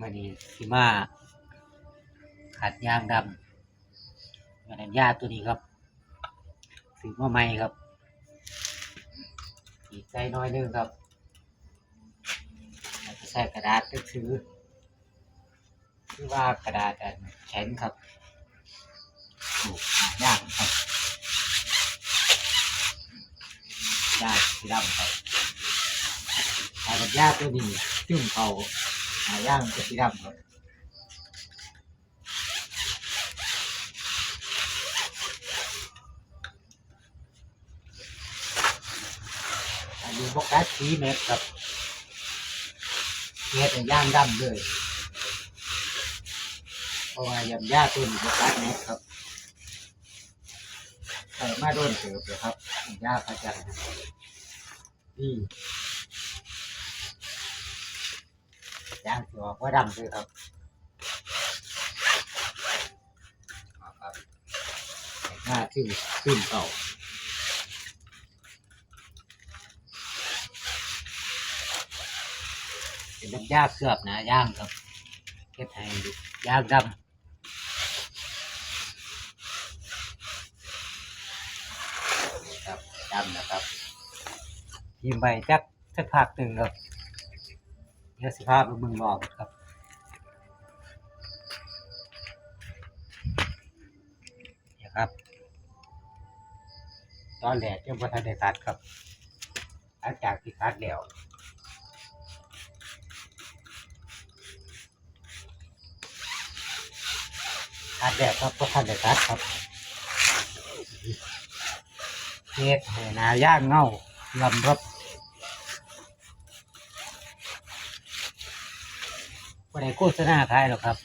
มื่อนี้สิมาขัดยางดำอันนั้นยาตัวนี้ครับซื้อมาใหม่ครับอีกใส่น้อยนึงครับแล้วก็ใส่กระดาษตึกซื้อคือว่ากระดาษอันแข็งครับถูกหายากครับยากสีดำครับถ้าเป็นยาตัวนี้จุ่มเขา หาย่างกจะสีดำครับอันนี้บกกัดสีเม็ดครับเม็ดย่างดำเลยเพราะว่ายำย่าตัวนี้บกกัดเม็ดครับใส่มาโดนเสือเลยครับย่าพระจันนี่ ย่างตัวก็ดำครับเอครับหน้าที่ขึ้นเก่าเป็นน้ำยาเคลือบนะย่างครับเก็บให้ย่างดำครับดำนะครับยิ้มไปจักสักพักหนึ่งครับ เดี๋ยวสิภาพไปมึงรอบครับนี่ครับ ตอนแรกยังบ่ทันได้ตัดครับหลังจากที่ตัดแล้วตัดแบบครับก็ทันได้ตัดครับเฮ็ดให้หนาย่างเงาลำรับ ก็ได้โฆษณาขายหรอกครับ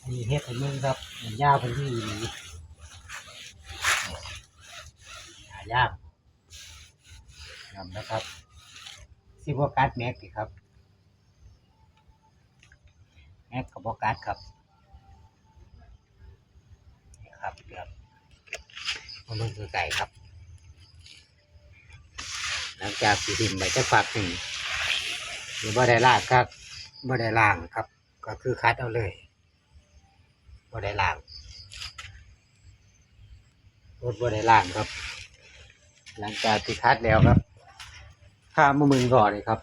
อันนี้เฮ็ดให้มึงครับมันยาวเป็นที่อีหลีหาย่างลำนะครับซิบกัดแม็กสิครับ แม็กกับบกัดครับนี่ครับเกือบมันคือไก่ครับ หลังจากสีดินใบจะฝักหนึ่งหรือบ่ได้ลากก็บ่ บ่ได้ล่างครับ ก็คือคัดเอาเลยบ่ได้ล่างรถบ่ได้ล่างครับ หลังจากที่คัดแล้วครับข้ามมือก่อนเลยครับ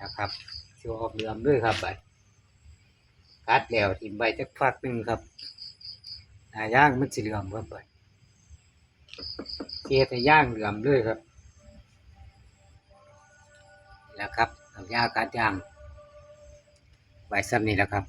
นะครับโชว์ออกเรือมด้วยครับไปคัดแล้วทิมใบจักฟักหนึ่งครับหน้าย่างมันสิเหลือมครับไปเทียแต่ย่างเหลือมเลยครับ ยาการยางไว้ซ้ำนี่แหล้วครับ